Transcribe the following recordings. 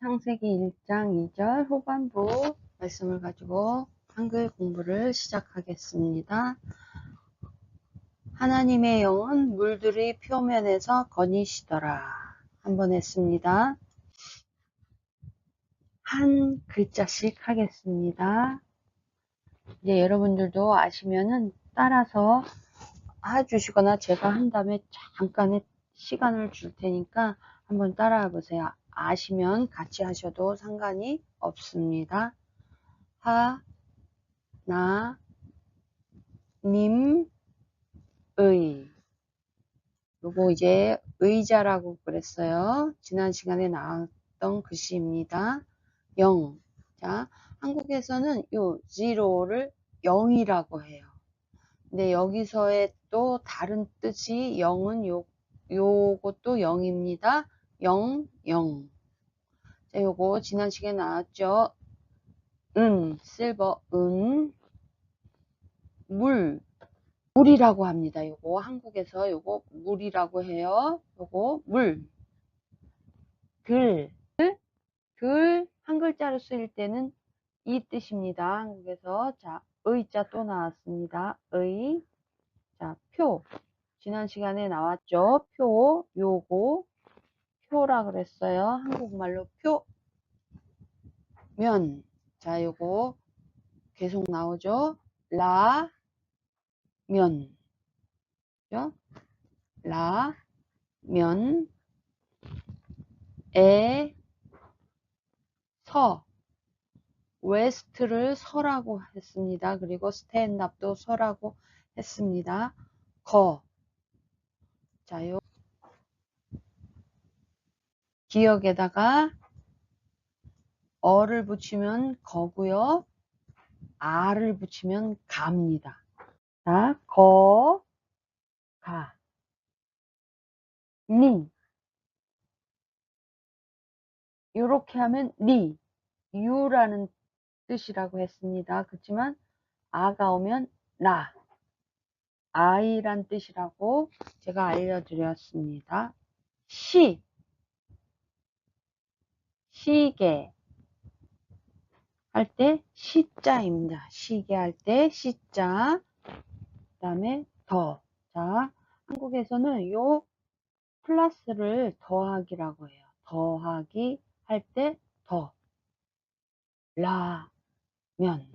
창세기 1장 2절 후반부 말씀을 가지고 한글 공부를 시작하겠습니다. 하나님의 영은 물들이 표면에서 거니시더라. 한번 했습니다. 한 글자씩 하겠습니다. 이제 여러분들도 아시면은 따라서 해주시거나 제가 한 다음에 잠깐의 시간을 줄 테니까 한번 따라해 보세요. 아시면 같이 하셔도 상관이 없습니다. 하, 나, 님, 의. 요거 이제 의자라고 그랬어요. 지난 시간에 나왔던 글씨입니다. 영. 자, 한국에서는 요 zero를 0이라고 해요. 근데 여기서의 또 다른 뜻이 0은 요, 요것도 0입니다. 0, 0. 자, 요거 지난 시간에 나왔죠. 은, 실버, 은, 물, 물이라고 합니다. 요거 한국에서 요거 물이라고 해요. 요거 물. 글, 글, 한 글자로 쓰일 때는 이 뜻입니다. 한국에서. 자, 의자 또 나왔습니다. 의. 자, 표. 지난 시간에 나왔죠. 표. 요거. 표라 그랬어요. 한국말로 표. 면. 자, 요거 계속 나오죠. 라. 면. 그죠? 라. 면. 에. 서. 웨스트를 서라고 했습니다. 그리고 스탠드업도 서라고 했습니다. 거. 자, 요 기억에다가 어를 붙이면 거고요. 아를 붙이면 가입니다. 자, 거, 가, 니. 이렇게 하면 니, 유라는 뜻이라고 했습니다. 그렇지만 아가 오면 나, 아이란 뜻이라고 제가 알려드렸습니다. 시, 시계 할 때 시자입니다. 시계 할 때 시자 그 다음에 더. 자, 한국에서는 요 플러스를 더하기라고 해요. 더하기 할 때 더. 라, 면.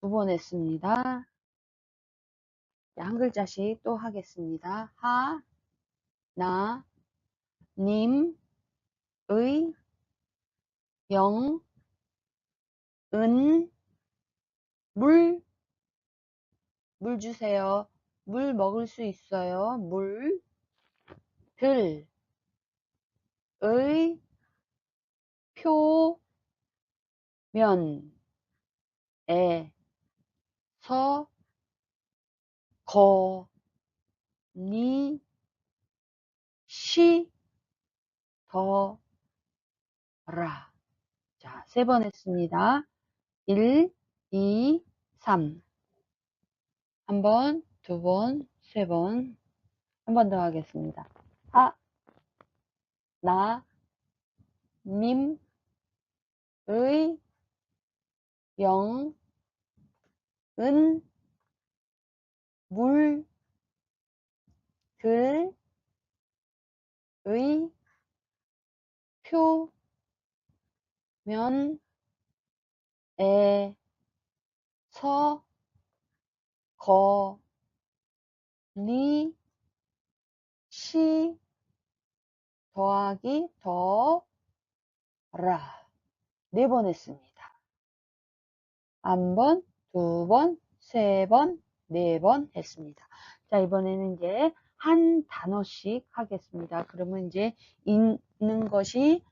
두 번 했습니다. 한 글자씩 또 하겠습니다. 하, 나, 님, 의, 영, 은, 물, 물 주세요. 물 먹을 수 있어요. 물, 들, 의, 표, 면, 에, 서, 거, 니, 시, 더, 라. 자, 세 번 했습니다. 1, 2, 3. 한 번, 두 번, 세 번. 한 번 더 하겠습니다. 하, 나, 님, 의, 영, 은, 물, 들, 의, 표, 면, 에, 서, 거, 니, 시, 더하기 더, 라. 네 번 했습니다. 한 번, 두 번, 세 번, 네 번 했습니다. 자, 이번에는 이제 한 단어씩 하겠습니다. 그러면 이제 읽는 것이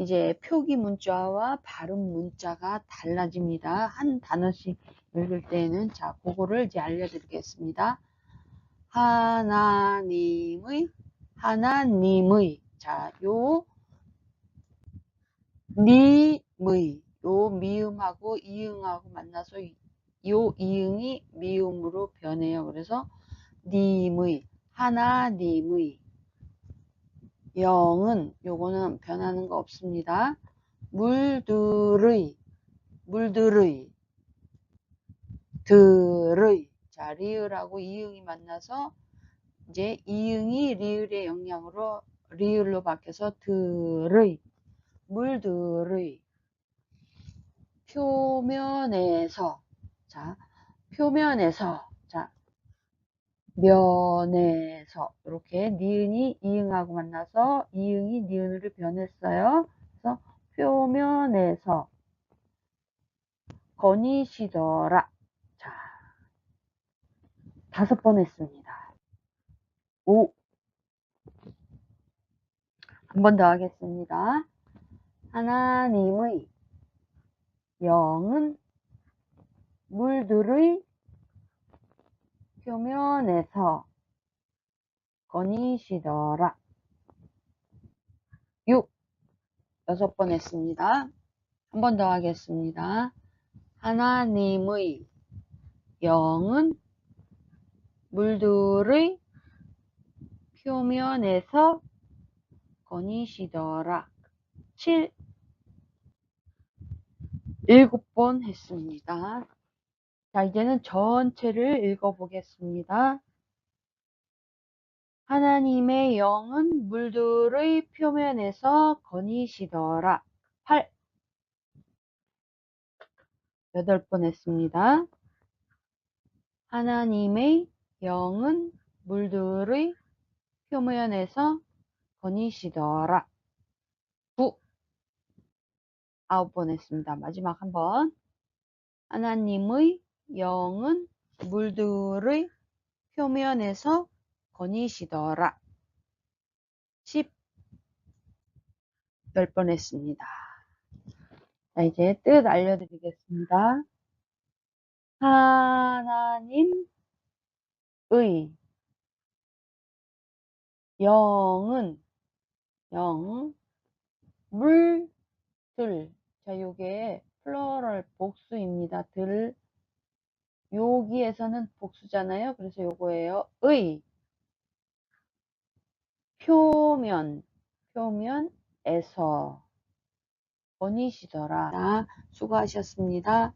이제 표기 문자와 발음 문자가 달라집니다. 한 단어씩 읽을 때는 자, 그거를 이제 알려드리겠습니다. 하나님의, 하나님의, 자, 요, 님의, 요 미음하고 이응하고 만나서 요 이응이 미음으로 변해요. 그래서 님의, 하나님의, 영은 요거는 변하는 거 없습니다. 물들의 물들의 들의 자 리을하고 이응이 만나서 이제 이응이 리을의 영향으로 리을로 바뀌어서 들의 물들의 표면에서 자 표면에서 자 면에서 이렇게 니은이 이응하고 만나서 이응이 니은으로 변했어요. 그래서 표면에서 거니시더라. 자, 다섯 번 했습니다. 오. 한번 더 하겠습니다. 하나님의 영은 물들의 표면에서 거니시더라. 6. 여섯 번 했습니다. 한 번 더 하겠습니다. 하나님의 영은 물들의 표면에서 거니시더라. 7. 일곱 번 했습니다. 자, 이제는 전체를 읽어보겠습니다. 하나님의 영은 물들의 표면에서 거니시더라. 8. 여덟 번 했습니다. 하나님의 영은 물들의 표면에서 거니시더라. 9. 아홉 번 했습니다. 마지막 한 번. 하나님의 영은 물들의 표면에서 거니시더라. 10. 열번 했습니다. 자, 이제 뜻 알려드리겠습니다. 하나님의 영은 영, 물, 들. 자, 요게 플러럴 복수입니다. 들. 여기에서는 복수잖아요. 그래서 요거예요. 의. 표면, 표면에서. 번이시더라. 자, 수고하셨습니다.